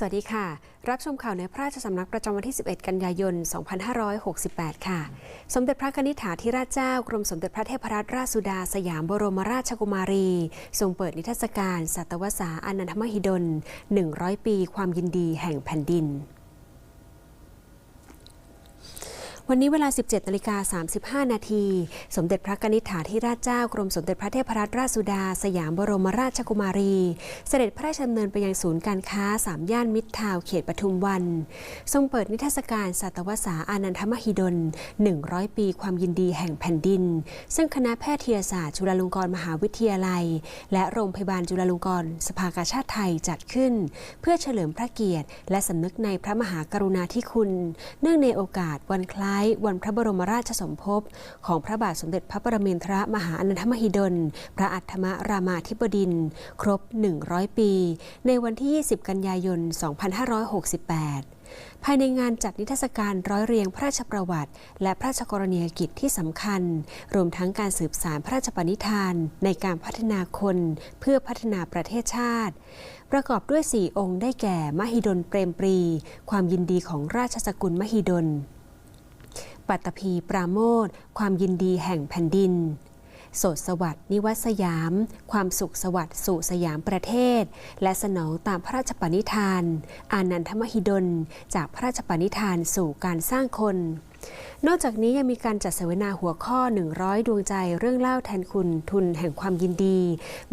สวัสดีค่ะ รับชมข่าวในพระราชสำนักประจำวันที่ 11 กันยายน 2568 ค่ะ สมเด็จพระนิษฐาธิราชเจ้ากรมสมเด็จพระเทพรัตนราชสุดาสยามบรมราชกุมารี ทรงเปิดนิทรรศการ สัตวสาอนันทมหิดล 100 ปี ความยินดีแห่งแผ่นดิน วันนี้เวลา 17นาฬิกา35 นาที สมเด็จพระกนิษฐาธิราชเจ้ากรมสมเด็จพระเทพรัตนราชสุดา สยามบรมราชกุมารี เสด็จพระราชดำเนินไปยังศูนย์การค้าสามย่านมิตรทาวน์เขตปทุมวัน ทรงเปิดนิทรรศการสัตวสาอานันทมหิดล 100 ปีความยินดีแห่งแผ่นดิน ซึ่งคณะแพทยศาสตร์จุฬาลงกรณ์มหาวิทยาลัย และโรงพยาบาลจุฬาลงกรณ์สภากาชาติไทยจัดขึ้น เพื่อเฉลิมพระเกียรติ และสำนึกในพระมหากรุณาธิคุณ เนื่องในโอกาสวันคล้ายวันพระบรมราชสมภพ ของพระบาทสมเด็จพระปรมินทรมหาอนันทมหิดล พระอัฏฐมรามาธิบดินทรครบ 100 ปี ในวันที่ 20 กันยายน 2568ภายในงานจัดนิทรรศการร้อยเรียงพระราชประวัติ และพระราชกรณียกิจที่สำคัญ รวมทั้งการสืบสารพระราชปณิธาน ในการพัฒนาคนเพื่อพัฒนาประเทศชาติ ประกอบด้วย 4 องค์ได้แก่ มหิดลเปรมปรี ความยินดีของราชสกุลมหิดล ปัตตภีปราโมทความยินดีแห่งแผ่นดิน โสดสวัสดิ์นิวัสยาม ความสุขสวัสดิ์สู่สยามประเทศ และสนองตามพระราชปณิธาน อานันทมหิดล จากพระราชปณิธานสู่การสร้างคน นอกจากนี้ยังมีการจัดเสวนาหัวข้อ 100 ดวงใจเรื่องเล่าแทนคุณทุนแห่งความยินดี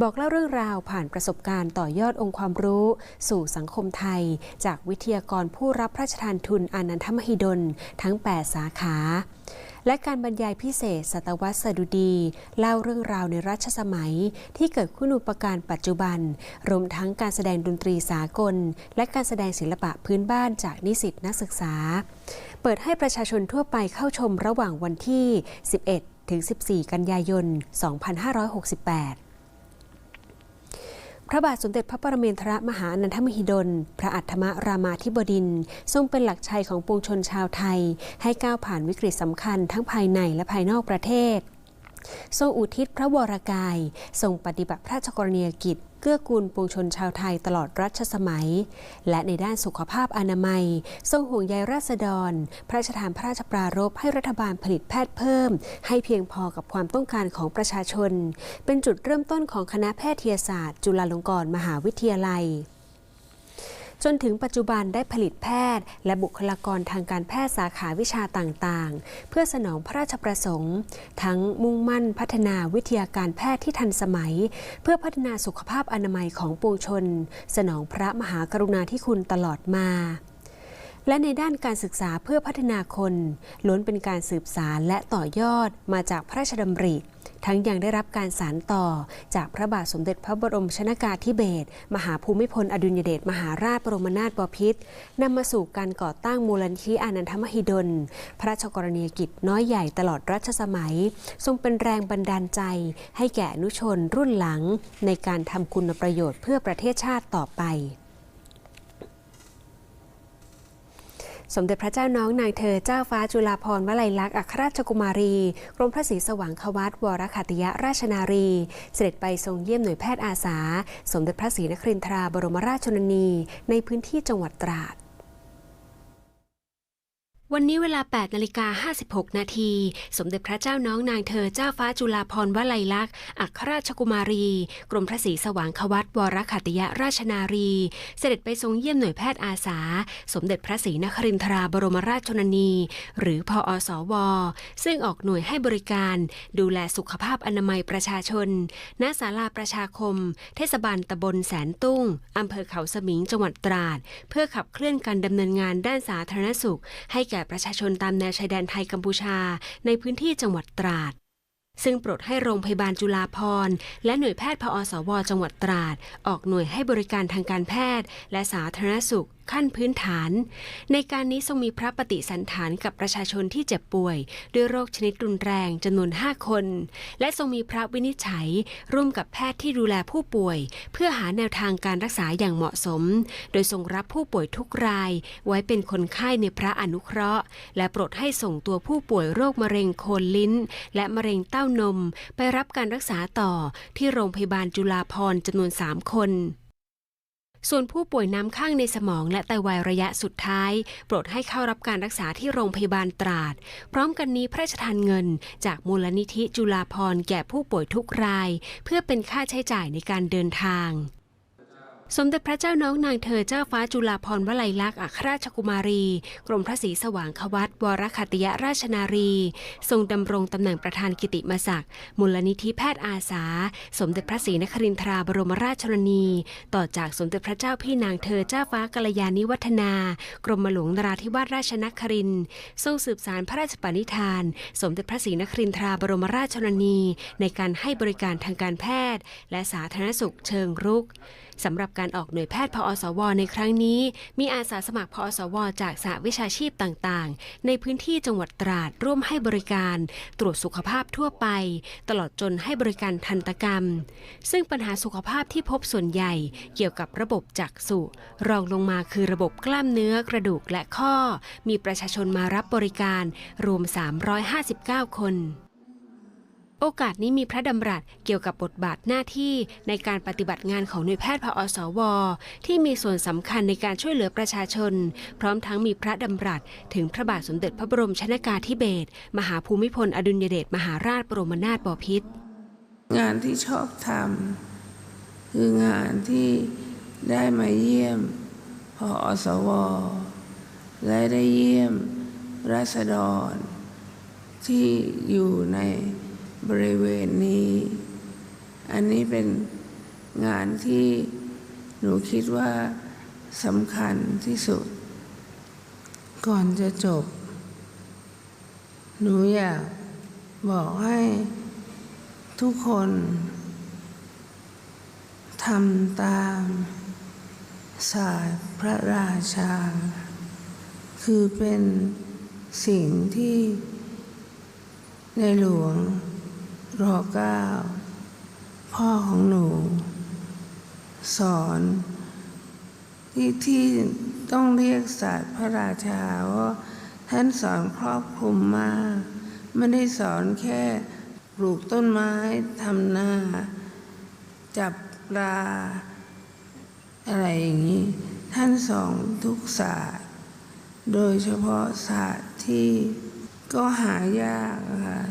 บอกเล่าเรื่องราวผ่านประสบการณ์ต่อยอดองค์ความรู้ สู่สังคมไทย จากวิทยากรผู้รับพระราชทานทุนอนันทมหิดล ทั้ง 8 สาขา และการบรรยายพิเศษสตวัตสดุดี เล่าเรื่องราวในรัชสมัย ที่เกิดขึ้นอุปการปัจจุบัน รวมทั้งการแสดงดนตรีสากล และการแสดงศิลปะพื้นบ้านจากนิสิตนักศึกษา เปิดให้ประชาชนทั่วไปเข้าชมระหว่างวันที่ 11 ถึง 14 กันยายน 2568 พระบาทสมเด็จพระปรมินทรมหานันทมหิดล พระอัฏฐมรามาธิบดินทร์ทรงเป็นหลักชัยของปวงชนชาวไทย ให้ก้าวผ่านวิกฤตสำคัญทั้งภายในและภายนอกประเทศ ทรงอุทิศพระวรกาย ทรงปฏิบัติพระราชกรณียกิจเกื้อกูลปวงชนชาวไทยตลอดรัชสมัย และในด้านสุขภาพอนามัย ทรงห่วงใยราษฎร พระราชทานพระราชปรารภให้รัฐบาลผลิตแพทย์เพิ่ม ให้เพียงพอกับความต้องการของประชาชน เป็นจุดเริ่มต้นของคณะแพทยศาสตร์ จุฬาลงกรณ์มหาวิทยาลัย จนถึงปัจจุบันได้ผลิตแพทย์ และบุคลากรทางการแพทย์สาขาวิชาต่างๆ เพื่อสนองพระราชประสงค์ ทั้งมุ่งมั่นพัฒนาวิทยาการแพทย์ที่ทันสมัย เพื่อพัฒนาสุขภาพอนามัยของปวงชน สนองพระมหากรุณาธิคุณตลอดมา และในด้านการศึกษาเพื่อพัฒนาคนล้วนเป็นการสืบสารและต่อยอดมาจากพระราชดำริ ทั้งยังได้รับการสานต่อจากพระบาทสมเด็จพระบรมชนากาธิเบศรมหาภูมิพลอดุลยเดชมหาราชบรมนาถบพิตรนำมาสู่การก่อตั้งมูลนิธิอานันทมหิดล พระราชกรณียกิจน้อยใหญ่ตลอดรัชสมัย ทรงเป็นแรงบันดาลใจ ให้แก่นุชนรุ่นหลัง ในการทำคุณประโยชน์เพื่อประเทศชาติต่อไป สมเด็จพระเจ้าน้องนางเธอเจ้าฟ้าจุฬาภรณ์วลัยลักษณ์อัครราชกุมารี กรมพระศรีสว่างควัตวรคัตยราชนารี เสด็จไปทรงเยี่ยมหน่วยแพทย์อาสา สมเด็จพระศรีนครินทราบรมราชชนนี ในพื้นที่จังหวัดตราด วันนี้เวลา 8 นาฬิกา 56 นาที สมเด็จพระเจ้าน้องนางเธอเจ้าฟ้าจุฬาภรณ์วลัยลักษณ์ อัครราชกุมารี กรมพระศรีสว่างควัตวรขัตยราชนารี เสด็จไปทรงเยี่ยมหน่วยแพทย์อาสา สมเด็จพระศรีนครินทราบรมราชชนนี หรือพออสว ซึ่งออกหน่วยให้บริการ ดูแลสุขภาพอนามัยประชาชน ณ ศาลาประชาคม เทศบาลตำบลแสนตุ้งอำเภอเขาสมิง จังหวัดตราด เพื่อขับเคลื่อนการดำเนินงานด้านสาธารณสุขให้ก่ประชาชนตามแนวชายแดนไทยกัมพูชา ในพื้นที่จังหวัดตราด ซึ่งโปรดให้โรงพยาบาลจุฬาภรณ์และหน่วยแพทย์พอสว จังหวัดตราด ออกหน่วยให้บริการทางการแพทย์ และสาธารณสุข ขั้นพื้นฐาน ในการนี้ทรงมีพระปฏิสันฐานกับประชาชนที่เจ็บป่วย ด้วยโรคชนิดรุนแรงจำนวน 5 คน และทรงมีพระวินิจฉัย ร่วมกับแพทย์ที่ดูแลผู้ป่วย เพื่อหาแนวทางการรักษาอย่างเหมาะสม โดยทรงรับผู้ป่วยทุกราย ไว้เป็นคนไข้ในพระอนุเคราะห์ และโปรดให้ส่งตัวผู้ป่วยโรคมะเร็งโคนลิ้น และมะเร็งเต้านม ไปรับการรักษาต่อที่โรงพยาบาลจุฬาภรณ์จำนวน 3 คน ส่วนผู้ป่วยน้ำข้างในสมองและไตวายระยะสุดท้าย โปรดให้เข้ารับการรักษาที่โรงพยาบาลตราด พร้อมกันนี้พระราชทานเงิน จากมูลนิธิจุฬาภรแก่ผู้ป่วยทุกราย เพื่อเป็นค่าใช้จ่ายในการเดินทาง สมเด็จพระเจ้าน้องนางเธอเจ้าฟ้าจุฬาภรณ์วลัยลักษณ์อัครราชกุมารี กรมพระศรีสว่างควัตวรคัตยราชนารี ทรงดำรงตำแหน่งประธานกิติมศักดิ์มูลนิธิแพทย์อาสา สมเด็จพระศรีนครินทราบรมราชชนนี ต่อจากสมเด็จพระเจ้าพี่นางเธอเจ้าฟ้ากัลยาณิวัฒนา กรมหลวงนราธิวาสราชนคริน ทรงสืบสารพระราชปณิธาน สมเด็จพระศรีนครินทราบรมราชชนนี ในการให้บริการทางการแพทย์ และสาธารณสุขเชิงรุก สำหรับการออกหน่วยแพทย์พอสว ในครั้งนี้ มีอาสาสมัครพอสว จากสหวิชาชีพต่างๆ ในพื้นที่จังหวัดตราดร่วมให้บริการ ตรวจสุขภาพทั่วไป ตลอดจนให้บริการทันตกรรม ซึ่งปัญหาสุขภาพที่พบส่วนใหญ่เกี่ยวกับระบบจักษุรองลงมาคือระบบกล้ามเนื้อกระดูกและข้อ มีประชาชนมารับบริการรวม 359 คน โอกาสนี้มีพระดำรัสเกี่ยวกับบทบาทหน้าที่ในการปฏิบัติงานของหน่วยแพทย์พอสว ที่มีส่วนสำคัญในการช่วยเหลือประชาชน พร้อมทั้งมีพระดำรัสถึงพระบาทสมเด็จพระบรมชนากาธิเบศรมหาภูมิพลอดุลยเดชมหาราชบรมนาถบพิตรงานที่ชอบทำคืองานที่ได้มาเยี่ยมพออสว และได้เยี่ยมราษฎรที่อยู่ใน บริเวณนี้ อันนี้เป็นงานที่หนูคิดว่าสำคัญที่สุด ก่อนจะจบ หนูอยากบอกให้ทุกคนทำตามศาสตร์พระราชา คือเป็นสิ่งที่ในหลวง รอเก้าพ่อของหนู สอนที่ที่ต้องเรียกศาสตร์พระราชาว่าท่านสอนครอบคลุมมาก ไม่ได้สอนแค่ปลูกต้นไม้ทำนาจับปลา อะไรอย่างนี้ ท่านสอนทุกศาสตร์ โดยเฉพาะศาสตร์ที่ก็หายากอะค่ะ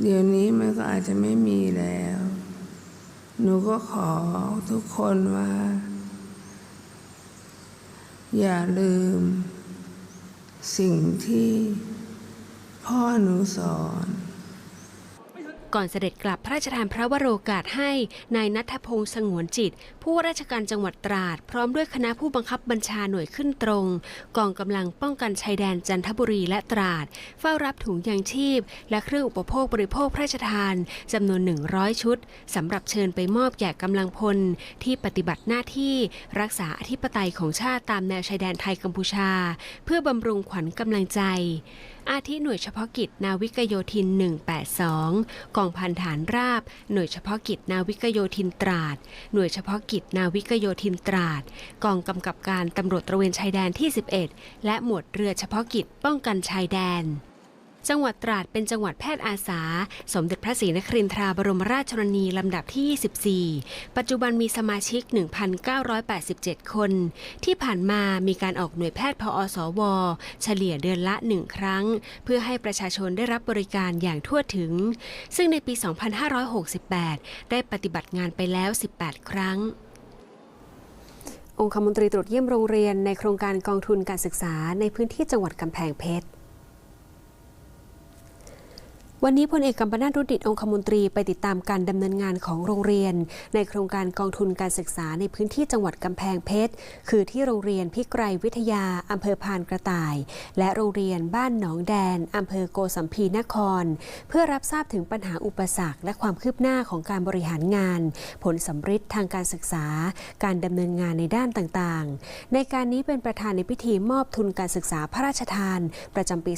เดี๋ยวนี้มันก็อาจจะไม่มีแล้ว หนูก็ขอทุกคนว่า อย่าลืม สิ่งที่พ่อหนูสอน ก่อนเสด็จกลับพระราชทานพระวโรกาสให้นายนัทพงษ์สงวนจิต ผู้ราชการจังหวัดตราด พร้อมด้วยคณะผู้บังคับบัญชาหน่วยขึ้นตรง กองกำลังป้องกันชายแดนจันทบุรีและตราด เฝ้ารับถุงยางชีพ และเครื่องอุปโภคบริโภคพระราชทานจำนวน 100 ชุดสำหรับเชิญไปมอบแก่กำลังพลที่ปฏิบัติหน้าที่รักษาอธิปไตยของชาติตามแนวชายแดนไทยกัมพูชา เพื่อบำรุงขวัญกำลังใจ อาทิหน่วยเฉพาะกิจนาวิกโยธิน 182 กองพันฐานราบ หน่วยเฉพาะกิจนาวิกโยธินตราด หน่วยเฉพาะกิจนาวิกโยธินตราด กองกำกับการตำรวจตระเวนชายแดนที่ 11 และหมวดเรือเฉพาะกิจป้องกันชายแดน จังหวัดตราดเป็นจังหวัดแพทย์อาสา สมเด็จพระศรีนครินทราบรมราชชนนีลำดับที่ 24 ปัจจุบันมีสมาชิก 1,987 คน ที่ผ่านมามีการออกหน่วยแพทย์พอสว เฉลี่ยเดือนละหนึ่งครั้ง เพื่อให้ประชาชนได้รับบริการอย่างทั่วถึง ซึ่งในปี 2568 ได้ปฏิบัติงานไปแล้ว 18 ครั้งองคมนตรีตรวจเยี่ยมโรงเรียนในโครงการกองทุนการศึกษาในพื้นที่จังหวัดกำแพงเพชร วันนี้พลเอกกัมปนาตรุดิตองคมนตรีไปติดตามการดำเนินงานของโรงเรียน ในโครงการกองทุนการศึกษาในพื้นที่จังหวัดกำแพงเพชร คือที่โรงเรียนพิไกรวิทยาอำเภอพานกระต่าย และโรงเรียนบ้านหนองแดนอำเภอโกสัมพีนคร เพื่อรับทราบถึงปัญหาอุปสรรคและความคืบหน้าของการบริหารงาน ผลสำฤทธิ์ทางการศึกษา การดำเนินงานในด้านต่างๆ ในการนี้เป็นประธานในพิธีมอบทุนการศึกษาพระราชทาน ประจำปี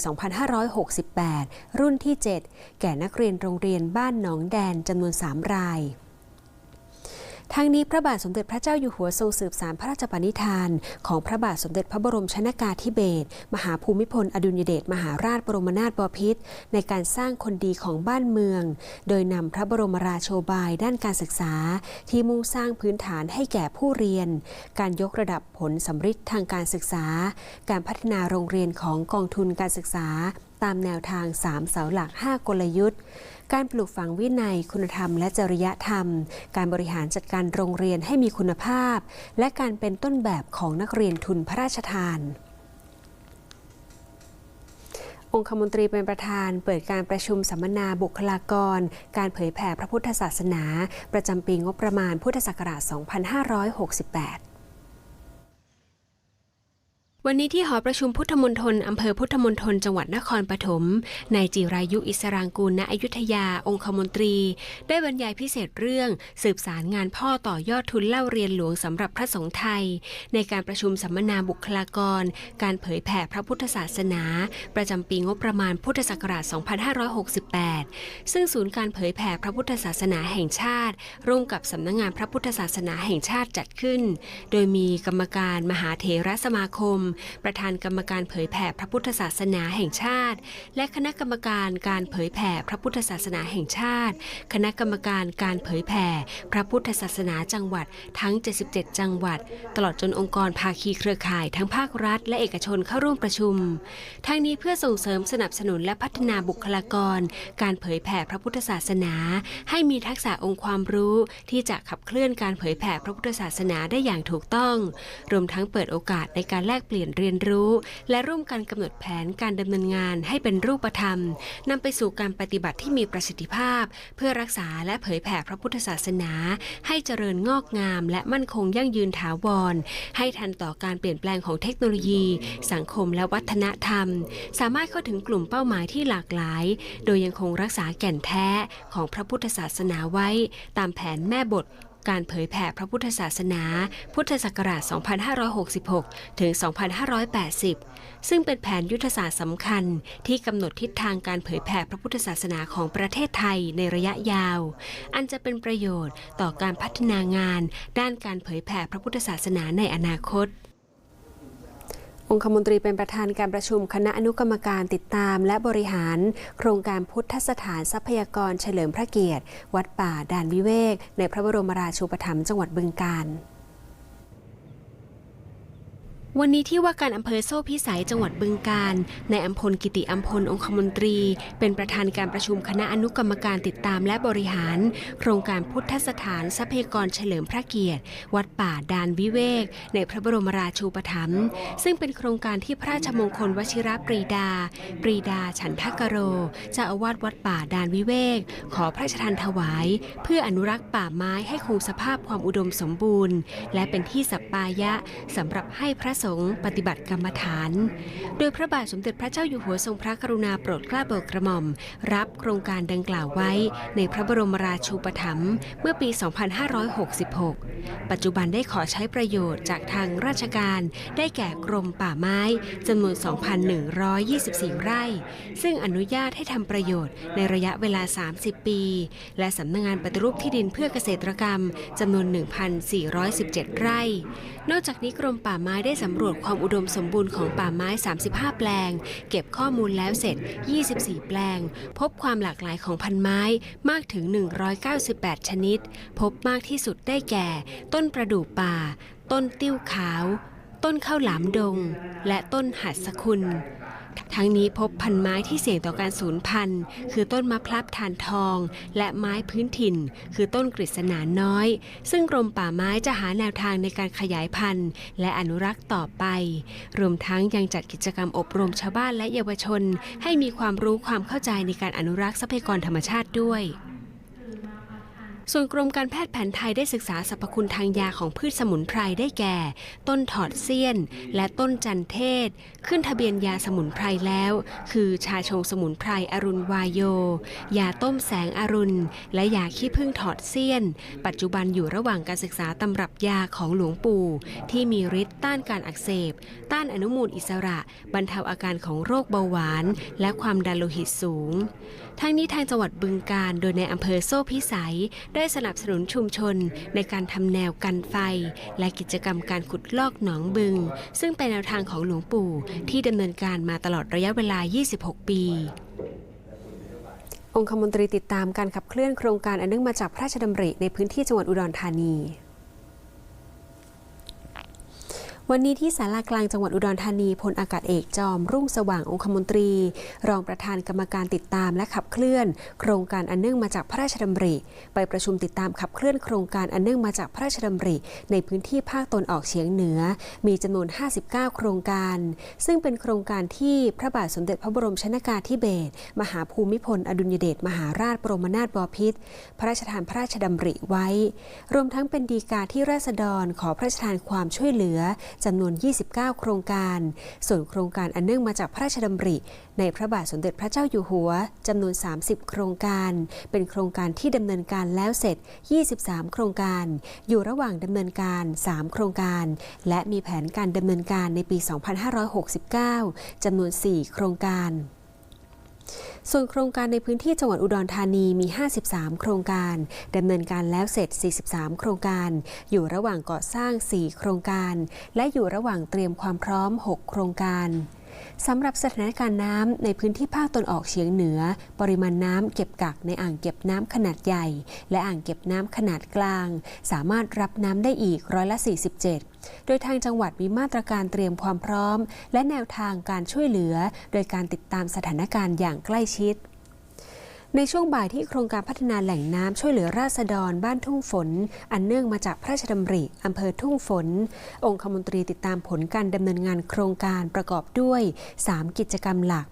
2568 รุ่นที่ 7แก่นักเรียนโรงเรียนบ้านหนองแดนจำนวน 3 รายทางนี้พระบาทสมเด็จพระเจ้าอยู่หัวทรงสืบสารพระราชปณิธาน ของพระบาทสมเด็จพระบรมชนากาธิเบศรมหาภูมิพล อดุลยเดชมหาราชบรมนาถบพิตรในการสร้างคนดีของบ้านเมือง โดยนำพระบรมราโชบายด้านการศึกษา ที่มุ่งสร้างพื้นฐานให้แก่ผู้เรียน การยกระดับผลสำฤทธิ์ทางการศึกษา การพัฒนาโรงเรียนของกองทุนการศึกษา ตามแนวทาง 3 เสาหลัก 5 กลยุทธ์ การปลูกฝังวินัยคุณธรรมและจริยธรรม การบริหารจัดการโรงเรียนให้มีคุณภาพ และการเป็นต้นแบบของนักเรียนทุนพระราชทานองคมนตรีเป็นประธานเปิดการประชุมสัมมนาบุคลากร การเผยแผ่พระพุทธศาสนา ประจำปีงบประมาณพุทธศักราช 2568 วันนี้ที่หอประชุมพุทธมณฑลอำเภอพุทธมณฑลจังหวัดนครปฐมนายจิรายุอิสรางกูลณอยุธยาองคมนตรี ได้บรรยายพิเศษเรื่องสืบสารงานพ่อต่อยอดทุนเล่าเรียนหลวงสำหรับพระสงฆ์ไทย ในการประชุมสัมมนาบุคลากร การเผยแผ่พระพุทธศาสนา ประจำปีงบประมาณพุทธศักราช 2568 ซึ่งศูนย์การเผยแผ่พระพุทธศาสนาแห่งชาติ ร่วมกับสำนักงงานพระพุทธศาสนาแห่งชาติจัดขึ้น โดยมีกรรมการมหาเถรสมาคมประธานกรรมการเผยแผ่พระพุทธศาสนาแห่งชาติ และคณะกรรมการการเผยแผ่พระพุทธศาสนาแห่งชาติ คณะกรรมการการเผยแผ่พระพุทธศาสนาจังหวัดทั้ง 77 จังหวัด ตลอดจนองค์กรภาคีเครือข่ายทั้งภาครัฐ และเอกชนเข้าร่วมประชุม ทั้งนี้เพื่อส่งเสริมสนับสนุนและพัฒนาบุคลากร การเผยแผ่พระพุทธศาสนา ให้มีทักษะองค์ความรู้ที่จะขับเคลื่อนการเผยแผ่พระพุทธศาสนาได้อย่างถูกต้อง รวมทั้งเปิดโอกาสในการแลกเปลี่ยนเรียนรู้ และร่วมกันกำหนดแผนการดำเนินงานให้เป็นรูปธรรมนำไปสู่การปฏิบัติที่มีประสิทธิภาพ เพื่อรักษาและเผยแผ่พระพุทธศาสนา ให้เจริญงอกงาม และมั่นคงยั่งยืนถาวร ให้ทันต่อการเปลี่ยนแปลงของเทคโนโลยี สังคมและวัฒนธรรม สามารถเข้าถึงกลุ่มเป้าหมายที่หลากหลาย โดยยังคงรักษาแก่นแท้ของพระพุทธศาสนาไว้ ตามแผนแม่บท การเผยแผ่พระพุทธศาสนา พุทธศักราช 2566 ถึง 2580 ซึ่งเป็นแผนยุทธศาสตร์สำคัญที่กำหนดทิศทางการเผยแผ่พระพุทธศาสนาของประเทศไทยในระยะยาว อันจะเป็นประโยชน์ต่อการพัฒนางาน ด้านการเผยแผ่พระพุทธศาสนาในอนาคต องคมนตรีเป็นประธานการประชุมคณะอนุกรรมการติดตาม และบริหาร โครงการพุทธสถานทรัพยากรเฉลิมพระเกียรติ วัดป่าด่านวิเวก ในพระบรมราชูปถัมภ์จังหวัดบึงกาฬ วันนี้ที่ว่าการอำเภอโซ่พิสัยจังหวัดบึงกาฬในายอัมพลกิติอัมพลองคมนตรี เป็นประธานการประชุมคณะอนุกรรมการติดตามและบริหาร โครงการพุทธสถานทรัพยากรเฉลิมพระเกียรติ วัดป่าดานวิเวก ในพระบรมราชูปถัมภ์ซึ่งเป็นโครงการที่พระราชมงคลวชิรปรีดา ปรีดาฉันทกโรเจ้าอาวาสวัดป่าดานวิเวก ขอพระราชทานถวาย เพื่ออนุรักษ์ป่าไม้ให้คงสภาพความอุดมสมบูรณ์ และเป็นที่สัปปายะสำหรับให้พระสงฆ์ปฏิบัติกรรมฐาน โดยพระบาทสมเด็จพระเจ้าอยู่หัวทรงพระกรุณาโปรดเกล้าโปรดกระหม่อม รับโครงการดังกล่าวไว้ในพระบรมราชูปถัมภ์เมื่อปี 2566 ปัจจุบันได้ขอใช้ประโยชน์จากทางราชการได้แก่กรมป่าไม้จำนวน 2,124 ไร่ ซึ่งอนุญาตให้ทำประโยชน์ในระยะเวลา 30 ปี และสำนักงงานปฏิรูปที่ดินเพื่อเกษตรกรรมจำนวน 1,417 ไร่ นอกจากนี้กรมป่าไม้ได้สำรวจความอุดมสมบูรณ์ของป่าไม้ 35 แปลง เก็บข้อมูลแล้วเสร็จ 24 แปลง พบความหลากหลายของพันไม้มากถึง 198 ชนิด พบมากที่สุดได้แก่ ต้นประดู่ป่า ต้นติ้วขาว ต้นข้าวหลามดง และต้นหัดสกุล ทั้งนี้พบพันไม้ที่เสี่ยงต่อการสูญพันธุ์ คือต้นมะพร้าวทานทอง และไม้พื้นถิ่น คือต้นกฤษณาน้อย ซึ่งกรมป่าไม้จะหาแนวทางในการขยายพันธุ์ และอนุรักษ์ต่อไป รวมทั้งยังจัดกิจกรรมอบรมชาวบ้านและเยาวชน ให้มีความรู้ความเข้าใจในการอนุรักษ์ทรัพยากรธรรมชาติด้วย ส่วนกรมการแพทย์แผนไทยได้ศึกษาสรรพคุณทางยาของพืชสมุนไพรได้แก่ ต้นถอดเซียน และต้นจันเทศ ขึ้นทะเบียนยาสมุนไพรแล้ว คือชาชงสมุนไพรอรุณวายโย ยาต้มแสงอรุณ และยาขี้ผึ้งถอดเซียน ปัจจุบันอยู่ระหว่างการศึกษาตำรับยาของหลวงปู่ ที่มีฤทธิ์ต้านการอักเสบ ต้านอนุมูลอิสระ บรรเทาอาการของโรคเบาหวาน และความดันโลหิตสูง ทั้งนี้ทางจังหวัดบึงกาฬโดยในอำเภอโซ่พิสัยได้สนับสนุนชุมชนในการทำแนวกันไฟ และกิจกรรมการขุดลอกหนองบึง ซึ่งเป็นแนวทางของหลวงปู่ที่ดำเนินการมาตลอดระยะเวลา 26 ปีองคมนตรีติดตามการขับเคลื่อนโครงการอันเนื่องมาจากพระราชดำริในพื้นที่จังหวัดอุดรธานี วันนี้ที่ศาลากลางจังหวัดอุดรธานีพลอากาศเอกจอม รุ่งสว่างองคมนตรี รองประธานกรรมการติดตามและขับเคลื่อน โครงการอันเนื่องมาจากพระราชดำริไปประชุมติดตามขับเคลื่อนโครงการอันเนื่องมาจากพระราชดำริ ในพื้นที่ภาคตนออกเฉียงเหนือ มีจำนวน 59 โครงการ ซึ่งเป็นโครงการที่พระบาทสมเด็จพระบรมชนากาธิเบศรมหาภูมิพล อดุลยเดชมหาราชบรมนาถบพิตรพระราชทานพระราชดำริไว้ รวมทั้งเป็นดีกาที่ราษฎรขอพระราชทานความช่วยเหลือจำนวน 29 โครงการ ส่วนโครงการอันเนื่องมาจากพระราชดำริ ในพระบาทสมเด็จพระเจ้าอยู่หัวจำนวน 30 โครงการ เป็นโครงการที่ดำเนินการแล้วเสร็จ 23 โครงการ อยู่ระหว่างดำเนินการ 3 โครงการ และมีแผนการดำเนินการในปี 2569 จำนวน 4 โครงการ ส่วนโครงการในพื้นที่จังหวัดอุดรธานีมี 53 โครงการดำเนินการแล้วเสร็จ 43 โครงการ อยู่ระหว่างก่อสร้าง 4 โครงการ และอยู่ระหว่างเตรียมความพร้อม 6 โครงการ สำหรับสถานการณ์น้ำในพื้นที่ภาคตนออกเฉียงเหนือ ปริมาณน้ำเก็บกักในอ่างเก็บน้ำขนาดใหญ่ และอ่างเก็บน้ำขนาดกลาง สามารถรับน้ำได้อีกร้อยละ 47 โดยทางจังหวัดมีมาตรการเตรียมความพร้อม และแนวทางการช่วยเหลือ โดยการติดตามสถานการณ์อย่างใกล้ชิด ในช่วงบ่ายที่โครงการพัฒนาแหล่งน้ำช่วยเหลือราษฎรบ้านทุ่งฝน อันเนื่องมาจากพระราชดำริอำเภอทุ่งฝน องคมนตรีติดตามผลการดำเนินงานโครงการประกอบด้วย 3 กิจกรรมหลัก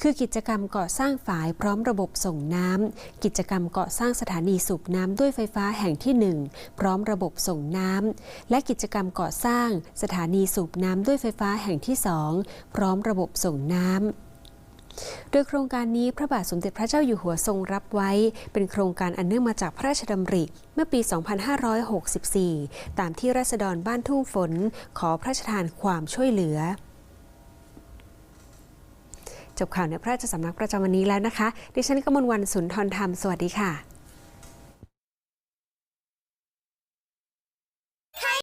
คือกิจกรรมก่อสร้างฝายพร้อมระบบส่งน้ำ กิจกรรมก่อสร้างสถานีสูบน้ำด้วยไฟฟ้าแห่งที่ 1 พร้อมระบบส่งน้ำ และกิจกรรมก่อสร้างสถานีสูบน้ำด้วยไฟฟ้าแห่งที่ 2 พร้อมระบบส่งน้ำ โดยโครงการนี้พระบาทสมเด็จพระเจ้าอยู่หัวทรงรับไว้ เป็นโครงการอันเนื่องมาจากพระราชดำริเมื่อปี 2564 ตามที่ราษฎรบ้านทุ่งฝน ขอพระราชทานความช่วยเหลือจบข่าวในพระราชสำนักประจำวันนี้แล้วนะคะ ดิฉันกมลวันสุนทรธรรม สวัสดีค่ะ